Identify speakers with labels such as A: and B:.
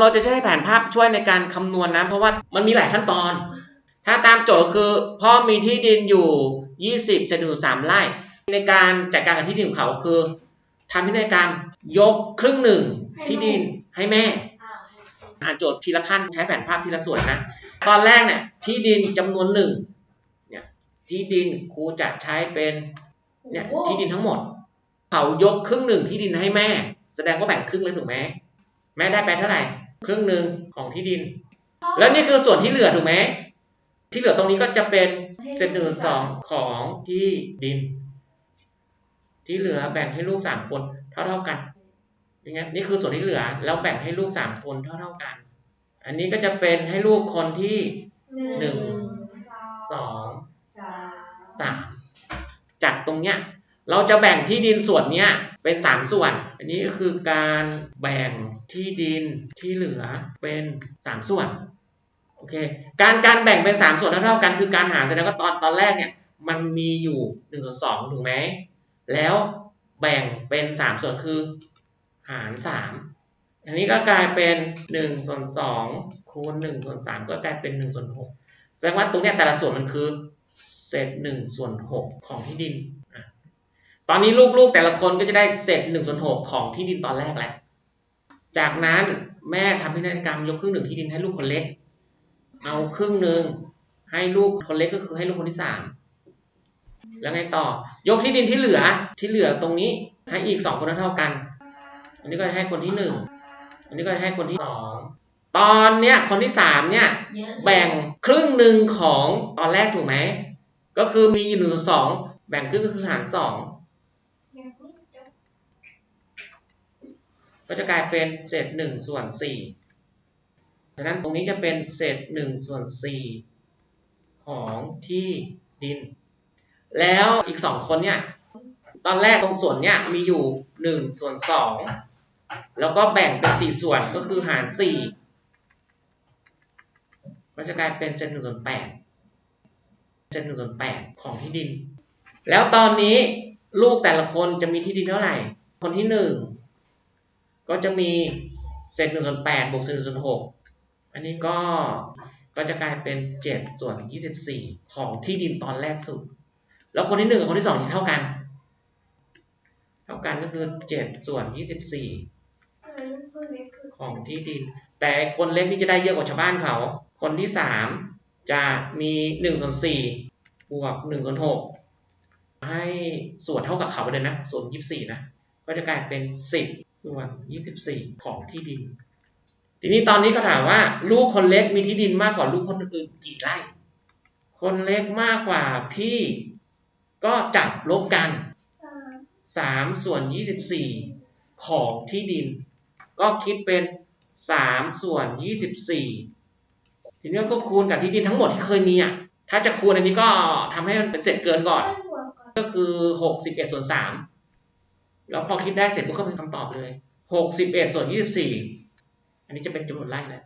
A: เราจะใช้แผนภาพช่วยในการคำนวณนะ เพราะว่ามันมีหลายขั้นตอน ถ้าตามโจทย์คือ พ่อมีที่ดินอยู่ 20เซนติเมตรสามไร่ ในการจัดการกับที่ดินของเขาคือทำพินัยกรรมยกครึ่งหนึ่งที่ดินให้แม่อ่านโจทย์ทีละขั้นใช้แผนภาพทีละส่วนนะ ตอนแรกเนี่ยที่ดินจำนวนหนึ่งเนี่ยที่ดินครูจะใช้เป็นเนี่ยที่ดินทั้งหมดเขายกครึ่งหนึ่งที่ดินให้แม่ แสดงว่าแบ่งครึ่งเลยถูกไหมแม่ได้ไปเท่าไหร่ ครึ่งหนึ่งของที่ดิน แล้วนี่คือส่วนที่เหลือถูกไหมที่เหลือตรงนี้ก็จะเป็นเศษหนึ่งสองของที่ดิน ที่เหลือแบ่งให้ลูกสามคนเท่าเท่าๆกันอย่างเงี้ยนี่คือส่วนที่เหลือแล้วแบ่งให้ลูกสามคนเท่าเท่าๆกัน อันนี้ก็จะเป็นให้ลูกคนที่หนึ่งสอง
B: สาม
A: จากตรงเนี้ย เราจะแบ่งที่ดินส่วนนี้เป็นสามส่วน อันนี้ก็คือการแบ่งที่ดินที่เหลือเป็นสามส่วน โอเค การการแบ่งเป็นสามส่วนเท่าๆกันคือการหารแสดงว่าตอนตอนแรกเนี่ยมันมีอยู่หนึ่งส่วนสองถูกไหม แล้วแบ่งเป็นสามส่วนคือหารสามอันนี้ก็กลายเป็นหนึ่งส่วนสองคูณหนึ่งส่วนสามก็กลายเป็นหนึ่งส่วนหกแสดงว่าตรงเนี้ยแต่ละส่วนมันคือเศษหนึ่งส่วนหกของที่ดิน ตอนนี้ลูกๆแต่ละคนก็จะได้เศษหนึ่งส่วนหกของที่ดินตอนแรกแหละจากนั้นแม่ทำพินัยกรรมยกครึ่งหนึ่งที่ดินให้ลูกคนเล็ก เอาครึ่งหนึ่งให้ลูกคนเล็กก็คือให้ลูกคนที่สามแล้วไงต่อ ยกที่ดินที่เหลือที่เหลือตรงนี้ให้อีกสองคนเท่ากัน อันนี้ก็จะให้คนที่หนึ่งอันนี้ก็จะให้คนที่สองตอนเนี้ยคนที่สามเนี่ย
B: เยอะสุด
A: แบ่งครึ่งหนึ่งของตอนแรกถูกไหมก็คือมีอยู่หนึ่งส่วนสองแบ่งครึ่งก็คือหารสอง ก็จะกลายเป็นเศษหนึ่งส่วนสี่ฉะนั้นตรงนี้จะเป็นเศษหนึ่งส่วนสี่ของที่ดิน แล้วอีกสองคนเนี่ย ตอนแรกตรงส่วนเนี่ยมีอยู่หนึ่งส่วนสองแล้วก็แบ่งเป็นสี่ส่วนก็คือหารสี่ก็จะกลายเป็นเศษหนึ่งส่วนแปดเศษหนึ่งส่วนแปดของที่ดิน แล้วตอนนี้ ลูกแต่ละคนจะมีที่ดินเท่าไหร่ คนที่หนึ่งก็จะมีเศษหนึ่งส่วนแปดบวกเศษหนึ่งส่วนหกอันนี้ก็ก็จะกลายเป็นเจ็ดส่วนยี่สิบสี่ของที่ดินตอนแรกสุด แล้วคนที่หนึ่งกับคนที่สองเท่ากัน เท่ากันก็คือเจ็ดส่วนยี่สิบสี่ของที่ดิน แต่คนเล็กนี่จะได้เยอะกว่าชาวบ้านเขา คนที่สามจะมีหนึ่งส่วนสี่บวกหนึ่งส่วนหก ให้ส่วนเท่ากับเขาไปเลยนะ ส่วนยี่สิบี่นะ ก็จะกลายเป็นสิบส่วนยี่สิบี่ของที่ดิน ทีนี้ตอนนี้ก็ถามว่า ลูกคนเล็กมีที่ดินมากกว่าลูกคนอื่นกี่ไร่ คนเล็กมากกว่าพี่ก็จับลบกันสามส่วนยี่สิบี่ของที่ดิน ก็คิดเป็นสามส่วนยี่สิบี่ทีนี้ก็คูณกับที่ดินทั้งหมดที่เคยมีอะ ถ้าจะคูณอันนี้ก็ทำให้มันเป็นเศษเกินก่อน ก็คือหกสิบเอ็ดส่วนสามแล้วพอคิดได้เสร็จปุ๊บก็เป็นคำตอบเลยหกสิบเอ็ดส่วนยี่สิบสี่อันนี้จะเป็นจำนวนไร่แล้ว